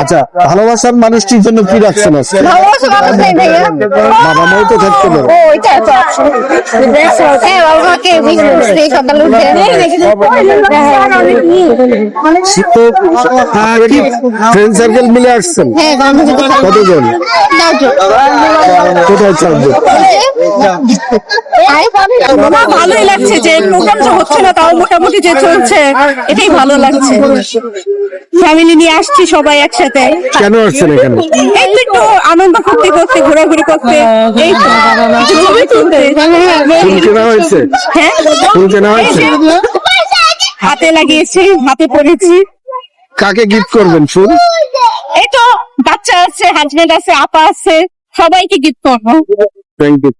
আচ্ছা ভালোবাসার মানুষটির জন্য কি রাখছেন আজকে? বাবা মাও তো থাকতে পারে। হ্যাঁ ফ্রেন্ড সার্কেল মিলে আসছেন। হ্যাঁ কতজন? কোথায় চারজন। না। ভালোই লাগছে যে প্রোগ্রামটা হচ্ছে না তাও মোটামুটি যে চলছে এটাই ভালো লাগছে। ফ্যামিলি নিয়ে আসছি সবাই একসাথে। কেন আসছেন এখানে? এই তো একটু আনন্দ করতে করতে ঘোরাঘুরি করতে। এই তো ছবি তুলতে। ফুল কেনা হয়েছে? হ্যাঁ? ফুল কেনা হয়েছে? হাতে লাগিয়েছি হাতে পরেছি। কাকে গিফট করবেন ফুল? এই তো বাচ্চা আছে হাজবেন্ড আছে আপা আছে সবাইকে গিফট করব। Thank you